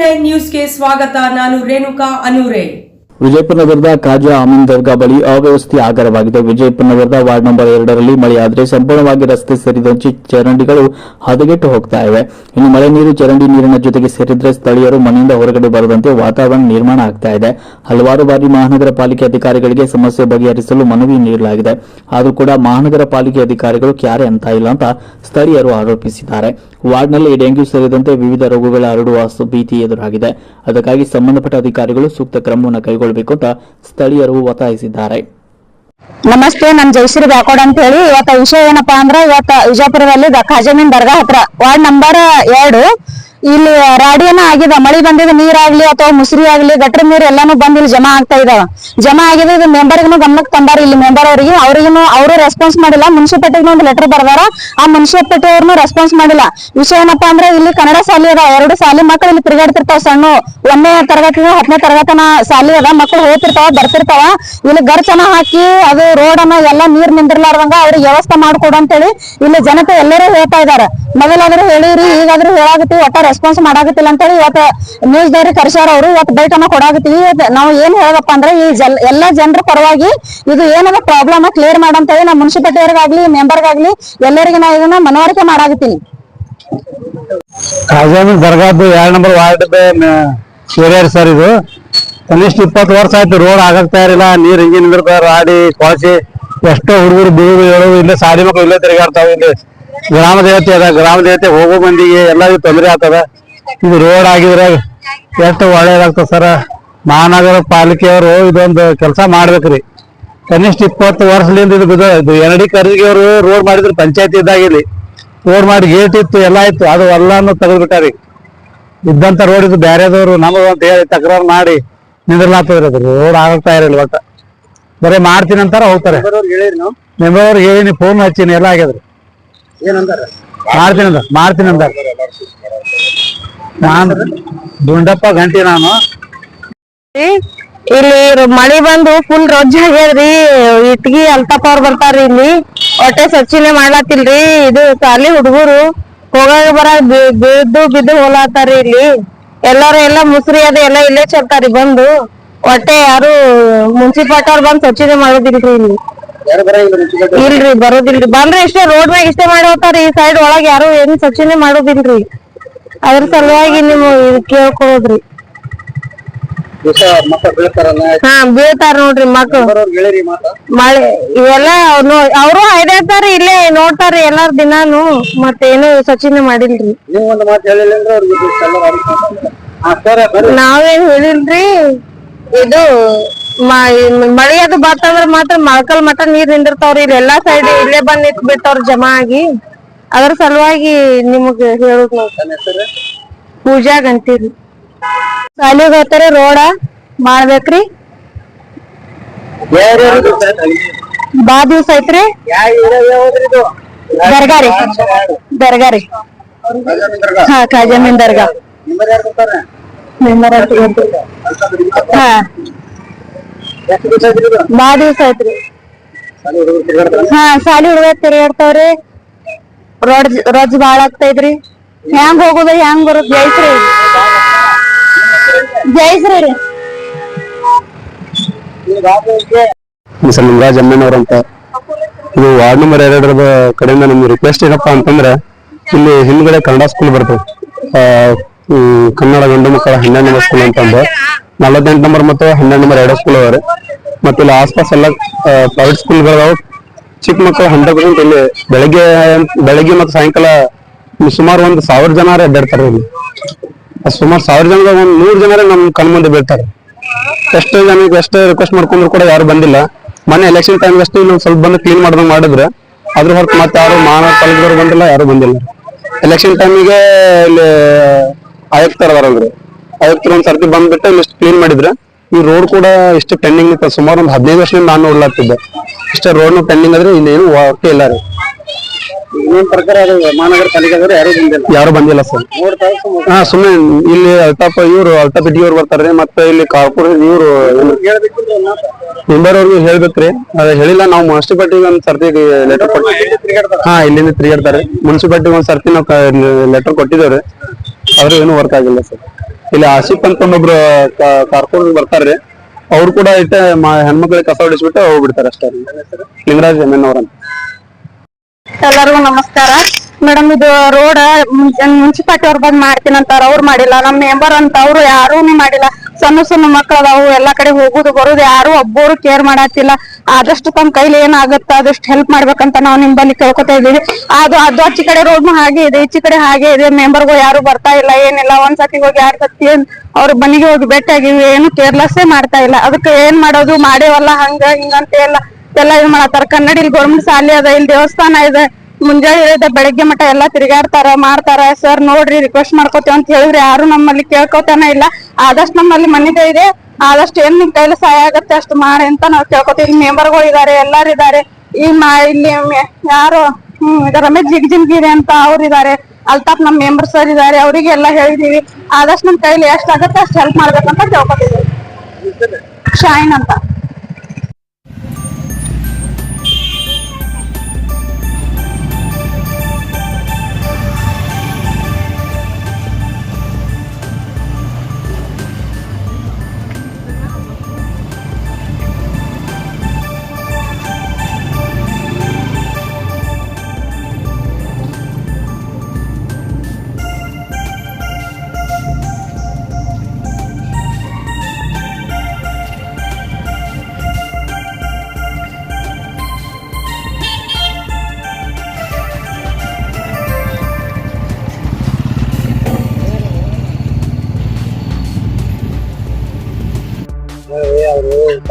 Nine ನ್ಯೂಸ್ಗೆ ಸ್ವಾಗತ. ನಾನು ರೇಣುಕಾ ಅನೂರೇ. ವಿಜಯಪುರ ನಗರದ ಖಾಜಾ ಅಮೀನ್ ದರ್ಗಾ ಬಳಿ ಅವ್ಯವಸ್ಥೆ ಆಗರವಾಗಿದೆ. ವಿಜಯಪುರ ನಗರದ ವಾರ್ಡ್ ನಂಬರ್ ಎರಡರಲ್ಲಿ ಮಳೆಯಾದರೆ ಸಂಪೂರ್ಣವಾಗಿ ರಸ್ತೆ ಸೇರಿದಂತೆ ಚರಂಡಿಗಳು ಹದಗೆಟ್ಟು ಹೋಗ್ತಾ ಇವೆ. ಇನ್ನು ಮಳೆ ನೀರು, ಚರಂಡಿ ನೀರಿನ ಜೊತೆಗೆ ಸೇರಿದ್ರೆ ಸ್ಥಳೀಯರು ಮನೆಯಿಂದ ಹೊರಗಡೆ ಬರದಂತೆ ವಾತಾವರಣ ನಿರ್ಮಾಣ ಆಗ್ತಾ ಇದೆ. ಹಲವಾರು ಬಾರಿ ಮಹಾನಗರ ಪಾಲಿಕೆ ಅಧಿಕಾರಿಗಳಿಗೆ ಸಮಸ್ಯೆ ಬಗೆಹರಿಸಲು ಮನವಿ ನೀಡಲಾಗಿದೆ. ಆದರೂ ಕೂಡ ಮಹಾನಗರ ಪಾಲಿಕೆ ಅಧಿಕಾರಿಗಳು ಕ್ಯಾರೆ ಅಂತ ಇಲ್ಲ ಅಂತ ಸ್ಥಳೀಯರು ಆರೋಪಿಸಿದ್ದಾರೆ. ವಾರ್ಡ್ನಲ್ಲಿ ಡೆಂಗ್ಯೂ ಸೇರಿದಂತೆ ವಿವಿಧ ರೋಗಗಳ ಹರಡುವ ಭೀತಿ ಎದುರಾಗಿದೆ. ಅದಕ್ಕಾಗಿ ಸಂಬಂಧಪಟ್ಟ ಅಧಿಕಾರಿಗಳು ಸೂಕ್ತ ಕ್ರಮವನ್ನು ಕೈಗೊಳ್ಳಬೇಕು ಅಂತ ಸ್ಥಳೀಯರು ಒತ್ತಾಯಿಸಿದ್ದಾರೆ. ನಮಸ್ತೆ, ನಮ್ ಜಯಶ್ರೀ ಬ್ಯಾಕೋಡ್ ಅಂತ ಹೇಳಿ ಇವತ್ತ ವಿಷಯ ಏನಪ್ಪಾ ಅಂದ್ರ ಇವತ್ತ ವಿಜಯಪುರದಲ್ಲಿ ಖಾಜಾಮೀನ್ ದರ್ಗಾ ಹತ್ರ. ವಾರ್ಡ್ ನಂಬರ್ ಎರಡು. ಇಲ್ಲಿ ರಾಡಿಯನ ಆಗಿದೆ, ಮಳಿ ಬಂದಿದ, ನೀರಾಗ್ಲಿ ಅಥವಾ ಮುಸ್ರಿ ಆಗ್ಲಿ, ಗಟ್ರ ನೀರು ಎಲ್ಲಾನು ಬಂದ್ ಇಲ್ಲಿ ಜಮಾ ಆಗ್ತಾ ಇದಾವ. ಜಮಾ ಆಗಿದೆ ಇದು ಮೆಂಬರ್ಗೂ ಗಮನಕ್ಕೆ ತಂದಾರ ಇಲ್ಲಿ ಮೆಂಬರ್ ಅವರಿಗೆ ಅವ್ರಿಗೂ ಅವರು ರೆಸ್ಪಾನ್ಸ್ ಮಾಡಿಲ್ಲ. ಮುನ್ಸಿಪಾಲಿಟಿಗೆ ಒಂದು ಲೆಟರ್ ಬರ್ದಾರ. ಆ ಮುನ್ಸಿಪಾಲಿಟಿ ಅವ್ರನ್ನು ರೆಸ್ಪಾನ್ಸ್ ಮಾಡಿಲ್ಲ. ವಿಷಯ ಏನಪ್ಪಾ ಅಂದ್ರೆ ಇಲ್ಲಿ ಕನ್ನಡ ಶಾಲೆ ಅದ. ಎರಡು ಶಾಲೆ ಮಕ್ಕಳು ಇಲ್ಲಿ ತಿರುಗಾಡ್ತಿರ್ತಾವ ಸಣ್ಣ. ಒಂದನೇ ತರಗತಿ ಹತ್ತನೇ ತರಗತನ ಶಾಲೆ ಅದ. ಮಕ್ಕಳು ಹೋಗ್ತಿರ್ತಾವ ಬರ್ತಿರ್ತಾವ. ಇಲ್ಲಿ ಗರ್ಚನ ಹಾಕಿ ಅದು ರೋಡ್ ಅನ್ನ ಎಲ್ಲಾ ನೀರ್ ನಿಂದಿರ್ಲಾರ್ದಂಗ ಅವ್ರಿಗೆ ವ್ಯವಸ್ಥೆ ಮಾಡ್ಕೊಡು ಅಂತೇಳಿ ಇಲ್ಲಿ ಜನತೆ ಎಲ್ಲರೂ ಹೇಳ್ತಾ ಇದಾರೆ. ಮೊದಲಾದ್ರೂ ಹೇಳಿರಿ, ಈಗಾದ್ರೂ ಹೇಳಾಗತ್ತೀವಿ ಒಟ್ಟ ರೆಸ್ಪಾನ್ಸ್ ಮಾಡಾಗತ್ತಿಲ್ಲ ಅಂತೇಳಿ ಇವತ್ತು ನ್ಯೂಸ್ ಡೈರಿ ಕರ್ಸ್ಯಾರ ಅವರು. ಇವತ್ತು ಬೈಕ್ ಕೊಡಾಗತ್ತೀವಿ ಇವತ್ತು ನಾವು ಏನ್ ಹೇಳಪ್ಪ ಅಂದ್ರೆ ಈ ಜಲ್ ಎಲ್ಲಾ ಜನರ ಪರವಾಗಿ ಇದು ಏನದ ಪ್ರಾಬ್ಲಮ್ ಕ್ಲಿಯರ್ ಮಾಡಂತೇಳಿ ನಮ್ಮ ಮುನ್ಸಿಪಾಲಿಟಿ ಅವ್ರಿಗಾಗ್ಲಿ ಮೆಂಬರ್ಗಾಗ್ಲಿ ಎಲ್ಲರಿಗೆ ನಾ ಇದನ್ನ ಮನವರಿಕೆ ಮಾಡಾಗತ್ತೀನಿ ರಾಜಾನಿ ದರ್ಗಾದ್ದು ಎರಡ್ ನಂಬರ್ ವಾರ್ಡ್ ಏರಿಯಾ ಸರ್ ಇದು. ಕನಿಷ್ಠ ಇಪ್ಪತ್ತು ವರ್ಷ ಆಯ್ತು ರೋಡ್ ಆಗಕ್ತಾ ಇರಲಿಲ್ಲ. ನೀರ್ ಹಿಂಗೆ ನಿಂದಿರ್ತಾವ ರಾಡಿ ಕೊಳಸಿ ಎಷ್ಟೋ ಹುಡುಗರು ಬೀಳುದು ಹೇಳುದು. ಇಲ್ಲೇ ಸಾರಿ ಮಕ್ಕಳು ಇಲ್ಲೇ ತಿರುಗಾಡ್ತಾವ ಇಲ್ಲಿ. ಗ್ರಾಮ ದೇವತೆ ಅದ ಗ್ರಾಮ ದೇವತೆ ಹೋಗೋ ಮಂದಿಗೆ ಎಲ್ಲರಿಗೂ ತೊಂದರೆ ಆಗ್ತದ. ಇದು ರೋಡ್ ಆಗಿದ್ರೆ ಎಷ್ಟು ಒಳ್ಳೇದಾಗ್ತದ ಸರ ಮಹಾನಗರ ಪಾಲಿಕೆಯವರು ಇದೊಂದು ಕೆಲಸ ಮಾಡ್ಬೇಕ್ರಿ. ಕನಿಷ್ಠ ಇಪ್ಪತ್ತು ವರ್ಷದಿಂದ ಇದು ಇದು ಎನ್ ಡಿ ಅವರು ರೋಡ್ ಮಾಡಿದ್ರು ಪಂಚಾಯತಿ ಇದ್ದಾಗಿಲ್ಲಿ ರೋಡ್ ಮಾಡಿ ಗೇಟ್ ಇತ್ತು ಎಲ್ಲ ಇತ್ತು. ಅದು ಎಲ್ಲಾನು ತೆಗೆದ್ಬಿಟ್ಟಾರಿ. ಇದ್ದಂತ ರೋಡ್ ಇದು ಬೇರೆದವರು ನಮಗ ಅಂತ ಹೇಳಿ ತಕರಾರು ಮಾಡಿ ನಿಂದ್ರಲಾತದ್ರಿ ಅದು. ರೋಡ್ ಆಗ್ತಾ ಇರಲಿಲ್ಲ ಒಟ್ಟ. ಬರೀ ಮಾಡ್ತೀನಿ ಅಂತಾರ ಹೋಗ್ತಾರೆ. ಮೆಂಬರ್ ಅವ್ರಿಗೆ ಹೇಳಿನಿ ಫೋನ್ ಹಚ್ಚಿನಿ ಎಲ್ಲ ಆಗ್ಯದ್ರಿ ಮಾಡ್ತೀನಿ ಅಂದ ಮಾಡ್ತೀನಿ ಅಂದ ನಾನು ದುಂಡಪ್ಪ ಗಂಟಿ ನಾನು. ಇಲ್ಲಿ ಮಳಿ ಬಂದು ಫುಲ್ ರೊಜ್ಜ ಆಗ್ಯದ್ರಿ. ಇಟ್ಗಿ ಅಲ್ತಪ್ಪ ಅವ್ರ ಬರ್ತಾರ್ರಿ ಇಲ್ಲಿ. ಹೊಟ್ಟೆ ಸ್ವಚ್ಛನೆ ಮಾಡ್ಲಾತಿಲ್ರಿ ಇದು ಖಾಲಿ ಹುಡುಗರು ಹೋಗಾಗ ಬರ ಬಿದ್ದು ಬಿದ್ದು ಹೋಲಾತಾರಿ ಇಲ್ಲಿ. ಎಲ್ಲಾರು ಎಲ್ಲಾ ಮುಸ್ರಿ ಅದ ಎಲ್ಲ ಇಲ್ಲೇ ಚೆಲ್ತಾರಿ ಬಂದು. ಹೊಟ್ಟೆ ಯಾರು ಮುನ್ಸಿಪಾಲ್ಟಿ ಅವ್ರು ಬಂದು ಸ್ವಚ್ಛನೆ ಮಾಡೋದಿಲ್ರಿ ಇಲ್ಲಿ. ಇಲ್ರಿ ಬರೋದಿಲ್ರಿ. ಬಂದ್ರೆ ಇಷ್ಟೇ ರೋಡ್ ಮ್ಯಾಗ ಇಷ್ಟೇ ಮಾಡಿ ಹೋಗ್ತಾರಿ ಈ ಸೈಡ್ ಒಳಗ್ ಯಾರು ಏನ್ ಸ್ವಚ್ಛನೆ ಮಾಡೋದಿಲ್ರಿ. ಅದ್ರ ಸಲುವಾಗಿ ನೀವು ಇದು ಕೇಳ್ಕೊಳೋದ್ರಿ ಹಾ ಬೀಳ್ತಾರ ನೋಡ್ರಿ ಮಕ್ಳು. ಮಳೆ ಇವೆಲ್ಲ ಅವರು ಹೈದಾಡ್ತಾರ ಇಲ್ಲೇ ನೋಡ್ತಾರ ಎಲ್ಲಾರ ದಿನಾನು. ಮತ್ತೇನು ಸ್ವಚ್ಛನೆ ಮಾಡಿಲ್ರಿ. ನಾವೇನ್ ಹೇಳಿಲ್ರಿ? ಇದು ಮಳಿ ಅದು ಬರ್ತಂದ್ರ ಮಾತ್ರ ಮಳಕಲ್ ಮಟ ನೀರ್ ನಿಂದಿರ್ತಾವ್ರಿ. ಇಲ್ಲಿ ಎಲ್ಲಾ ಸೈಡ್ ಇಲ್ಲೇ ಬಂದ್ ನಿಂತ್ ಬಿಡ್ತಾವ್ರ ಜಮಾ ಆಗಿ. ಅದ್ರ ಸಲುವಾಗಿ ನಿಮಗ್ ಹೇಳುದ್ ಪೂಜಾಗ ಅಂತೀರಿ ಗಂತೀರಿ ಹೋಗ್ತಾರೆ ರೋಡ ಮಾಡ್ಬೇಕ್ರಿ. ಬಾ ದಿವ್ಸ ಐತ್ರಿ ದರ್ಗಾರಿ. ದರ್ಗಾ ರೀ ಹಾ ಖಾಜಾಮೀನ್ ದರ್ಗಾ. ಹಾ. ಬಾ ದಿವ್ಸ ಐತ್ರಿ ಹಾ ಸಾಲಿ ಹುಡುಗ ತಿರುಗಾಡ್ತಾವ್ರಿ. ರೋಡ್ ರಜ್ ಬಾಳ ಆಗ್ತೈತ್ರಿ ಹೆಂಗ್ ಹೋಗುದ ಹೆಂಗ್ ಬರುದ್? ಜೈಸ್ರಿ. ಜೈಸ್ರಿ ರೀ. ಅಮ್ಮನವ್ರ ಅಂತ ಇದು ವಾರ್ಡ್ ನಂಬರ್ ಎರಡರದ ಕಡೆಯಿಂದ ನಮ್ಗೆ ರಿಕ್ವೆಸ್ಟ್ ಏನಪ್ಪಾ ಅಂತಂದ್ರೆ, ಇಲ್ಲಿ ಹಿಂದ್ಗಡೆ ಕನ್ನಡ ಸ್ಕೂಲ್ ಬರ್ತದೆ. ಕನ್ನಡ ಗಂಡು ಮಕ್ಕಳ ಹನ್ನೆರಡು ನಂಬರ್ ಸ್ಕೂಲ್ ಅಂತಂದು ನಲವತ್ತೆಂಟು ನಂಬರ್ ಮತ್ತು ಹನ್ನೆರಡು ನಂಬರ್ ಎರಡು ಸ್ಕೂಲ್ ಅವರಿ ಮತ್ತೆ ಇಲ್ಲಿ ಆಸ್ಪಾಸ್ ಎಲ್ಲ ಪ್ರೈವೇಟ್ ಸ್ಕೂಲ್ಗಳದಾವ ಚಿಕ್ಕ ಮಕ್ಕಳು ಹಂಡ್ರೆಡ್ ಪರ್ಸೆಂಟ್ ಇಲ್ಲಿ ಬೆಳಗ್ಗೆ ಬೆಳಗ್ಗೆ ಮತ್ತು ಸಾಯಂಕಾಲ ಸುಮಾರು ಒಂದು ಸಾವಿರ ಜನ ಅಡ್ಡಾಡ್ತಾರೆ ಇಲ್ಲಿ. ಸುಮಾರು ಸಾವಿರ ಜನದಾಗ ಒಂದು ನೂರು ಜನ ನಮ್ಮ ಕಣ್ಮುಂದೆ ಬೀಳ್ತಾರೆ. ಎಷ್ಟು ಜನಕ್ಕೆ ಎಷ್ಟು ರಿಕ್ವೆಸ್ಟ್ ಮಾಡ್ಕೊಂಡ್ರು ಕೂಡ ಯಾರು ಬಂದಿಲ್ಲ. ಮೊನ್ನೆ ಎಲೆಕ್ಷನ್ ಟೈಮ್ ಅಷ್ಟು ಇಲ್ಲಿ ಸ್ವಲ್ಪ ಬಂದು ಕ್ಲೀನ್ ಮಾಡ್ದಂಗೆ ಮಾಡಿದ್ರೆ. ಅದ್ರ ಹೊರತು ಮತ್ತೆ ಯಾರು ಮಹಾನಗರ ಪಾಲಿಕೆದವ್ರು ಬಂದಿಲ್ಲ, ಯಾರು ಬಂದಿಲ್ಲ. ಎಲೆಕ್ಷನ್ ಟೈಮಿಗೆ ಇಲ್ಲಿ ಆಯುಕ್ತರ ಬರಂದ್ರು ಆಯುಕ್ತರು ಒಂದ್ ಸರ್ತಿ ಬಂದ್ಬಿಟ್ಟು ಇಲ್ಲಿ ಕ್ಲೀನ್ ಮಾಡಿದ್ರೆ. ಈ ರೋಡ್ ಕೂಡ ಇಷ್ಟು ಪೆಂಡಿಂಗ್ ಇತ್ತು. ಸುಮಾರು ಒಂದು ಹದಿನೈದು ವರ್ಷದಿಂದ ನಾನು ನೋಡ್ಲಾಗ್ತಿದ್ದೆ ಇಷ್ಟ ರೋಡ್ ಪೆಂಡಿಂಗ್ ಆದ್ರೆ ಇನ್ನೇನು ಓಕೆ ವರ್ಕ್ ಇಲ್ಲ ರೀ. ಪ್ರಕಾರ ಮಹಾನಗರ ಪಾಲಿಕೆದವರು ಯಾರು ಬಂದಿಲ್ಲ. ಯಾರು ಬಂದಿಲ್ಲ ಸರ್. ಹಾ ಸುಮ್ಮನೆ ಇಲ್ಲಿ ಅಲ್ತಾಫ್ ಇವ್ರು ಅಲ್ತಾಫ್ ಇಟ್ಟಿ ಅವ್ರು ಬರ್ತಾರ್ರಿ ಮತ್ತೆ ಇಲ್ಲಿ ಕಾರ್ಪೊರೇಟ್ ಇವ್ರು ಮೆಂಬರ್ ಅವ್ರಿಗೆ ಹೇಳ್ಬೇಕ್ರಿ ಅದ ಹೇಳಿಲ್ಲ ನಾವು ಮುನ್ಸಿಪಾಲ್ಟಿಗೆ ಒಂದ್ ಸರ್ತಿ ಲೆಟರ್ ಕೊಟ್ಟು ಹಾ ಇಲ್ಲಿಂದ ತಿರುಗಾಡ್ತಾರೆ. ಮುನ್ಸಿಪಾಲ್ಟಿಗೆ ಒಂದ್ ಸರ್ತಿ ನಾವು ಲೆಟರ್ ಕೊಟ್ಟಿದ್ದೇವ್ರಿ ಅವ್ರಿಗೆ ಏನು ವರ್ಕ್ ಆಗಿಲ್ಲ ಸರ್. ಇಲ್ಲಿ ಅಂತ ಒಬ್ಬರು ಕರ್ಕೊಂಡು ಬರ್ತಾರ್ರಿ. ಅವ್ರು ಕೂಡ ಇಟ್ಟ ಹೆಣ್ಮಕ್ಳಿಗೆ ಕಸ ಹೊಡಿಸ್ಬಿಟ್ಟು ಹೋಗ್ಬಿಡ್ತಾರೆ ಅಷ್ಟೇ. ಲಿಂಗರಾಜ್ ಎಮ್ಮೆನ್ ಅವ್ರಂತ ಎಲ್ಲರಿಗೂ ನಮಸ್ಕಾರ. ಮೇಡಮ್, ಇದು ರೋಡ್ ಮುನ್ಸಿಪಾಲ್ಟಿ ಅವ್ರು ಬಂದ್ ಮಾಡ್ತೀನಿ ಅಂತಾರ, ಅವ್ರು ಮಾಡಿಲ್ಲ. ನಮ್ ಮೆಂಬರ್ ಅಂತ ಅವ್ರು ಯಾರೂ ಮಾಡಿಲ್ಲ. ಸಣ್ಣ ಸಣ್ಣ ಮಕ್ಳು ಅದಾವು ಎಲ್ಲಾ ಕಡೆ ಹೋಗುದು ಬರುದು ಯಾರು ಒಬ್ಬರು ಕೇರ್ ಮಾಡತ್ತಿಲ್ಲ. ಆದಷ್ಟು ತಮ್ಮ ಕೈಲಿ ಏನಾಗುತ್ತ ಅದಷ್ಟು ಹೆಲ್ಪ್ ಮಾಡ್ಬೇಕಂತ ನಾವು ನಿಮ್ಮಲ್ಲಿ ಕೇಳ್ಕೊತಾ ಇದೀವಿ ಅದು ಅದು ಆಚೆ ಕಡೆ ರೋಡ್ ಹಾಗೆ ಇದೆ, ಈಚಿ ಕಡೆ ಹಾಗೆ ಇದೆ. ಮೆಂಬರ್ಗಳು ಯಾರು ಬರ್ತಾ ಇಲ್ಲ, ಏನಿಲ್ಲ. ಒಂದ್ ಸತಿ ಹೋಗಿ ಯಾರ ಸತಿ ಅವ್ರ ಮನೆಗೆ ಹೋಗಿ ಭೇಟಿಯಾಗಿವಿ ಏನು ಕೇರ್ಲೆಸ್ಸೇ ಮಾಡ್ತಾ ಇಲ್ಲ. ಅದಕ್ಕೆ ಏನ್ ಮಾಡೋದು? ಮಾಡೇವಲ್ಲ, ಹಂಗ ಹಿಂಗಂತ ಎಲ್ಲ ಎಲ್ಲ ಇದ್ ಮಾಡತ್ತಾರ. ಕನ್ನಡ ಇಲ್ಲಿ ಗೌರ್ಮೆಂಟ್ ಶಾಲೆ ಅದ ಇಲ್ಲಿ ದೇವಸ್ಥಾನ ಇದೆ. ಮುಂಜಾನೆ ಹೇಳಿದ ಬೆಳಗ್ಗೆ ಮಠ ಎಲ್ಲಾ ತಿರುಗಾಡ್ತಾರ ಮಾಡ್ತಾರ. ಸರ್ ನೋಡ್ರಿ ರಿಕ್ವೆಸ್ಟ್ ಮಾಡ್ಕೋತೇವ್ ಅಂತ ಹೇಳಿದ್ರೆ ಯಾರು ನಮ್ಮಲ್ಲಿ ಕೇಳ್ಕೊತಾನೆ ಇಲ್ಲ. ಆದಷ್ಟು ನಮ್ಮಲ್ಲಿ ಮನಿದೆ ಇದೆ. ಆದಷ್ಟು ಏನ್ ನಿಮ್ ಕೈಲಿ ಸಹಾಯ ಆಗತ್ತೆ ಅಷ್ಟು ಮಾಡಿ ಅಂತ ನಾವ್ ಕೇಳ್ಕೊತೀವಿ. ಮೆಂಬರ್ಗಳು ಇದಾರೆ ಎಲ್ಲಾರು ಇದಾರೆ. ಈ ಮಾ ಇಲ್ಲಿ ಯಾರು ಹ್ಮ್ ರಮೇಶ್ ಜಿಗ್ಜಿನ್ಗಿರಿ ಅಂತ ಅವ್ರು ಇದಾರೆ. ಅಲ್ತಾಪ್ ನಮ್ ಮೆಂಬರ್ ಸರ್ ಇದಾರೆ ಅವರಿಗೆ ಎಲ್ಲ ಹೇಳಿದೀವಿ. ಆದಷ್ಟು ನಮ್ ಕೈಲಿ ಎಷ್ಟಾಗತ್ತೆ ಅಷ್ಟು ಹೆಲ್ಪ್ ಮಾಡ್ಬೇಕಂತ ಕೇಳ್ಕೊತೀವಿ. ಶೈನ್ ಅಂತ.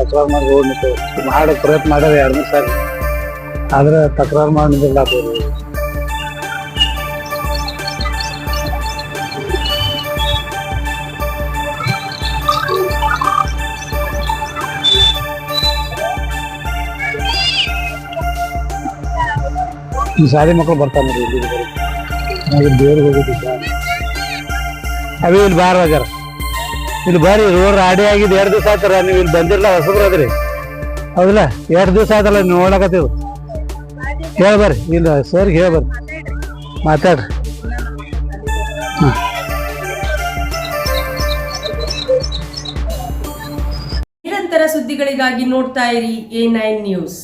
ತಕರಾರು ಮಾಡಿ ಹೋಗ್ಬಿಟ್ಟು ಮಾಡೋ ಪ್ರಯತ್ನ ಮಾಡ್ಯಾರ ಎರಡು ಮೂರು ಆದ್ರೆ ತಕರಾರು ಮಾಡಿ ಅವರು ಈ ಶಾಲೆ ಮಕ್ಕಳು ಬರ್ತಾನೆ ಇಲ್ಲಿ. ದೇವ್ರಿಗೆ ಹೋಗಿದ್ದ ಅವೇ ಇಲ್ಲಿ ಬಾರ ಹೋಗ್ಯಾರ ಇಲ್ಲಿ ಬರ್ರಿ ರೋಡ್ ರಾಡಿ ಆಗಿದ್ ಎರಡು ದಿವಸ ಆಯ್ತಾರ ನೀವು ಇಲ್ಲಿ ಬಂದಿರಲ್ಲ ಹೊಸಬ್ರು ಅದ್ರಿ ಎರಡು ಎರಡ್ ದಿವಸ ಆಯ್ತಲ್ಲ ನೀವು ನೋಡಕತ್ತೀವಿ ಹೇಳ್ ಬರ್ರಿ ಇಲ್ಲ ಸರ್ ಹೇಳ್ ಬರ್ರಿ. ಮಾತಾಡ್ರಿ. ನಿರಂತರ ಸುದ್ದಿಗಳಿಗಾಗಿ ನೋಡ್ತಾ ಇರಿ ಎ ನೈನ್ ನ್ಯೂಸ್.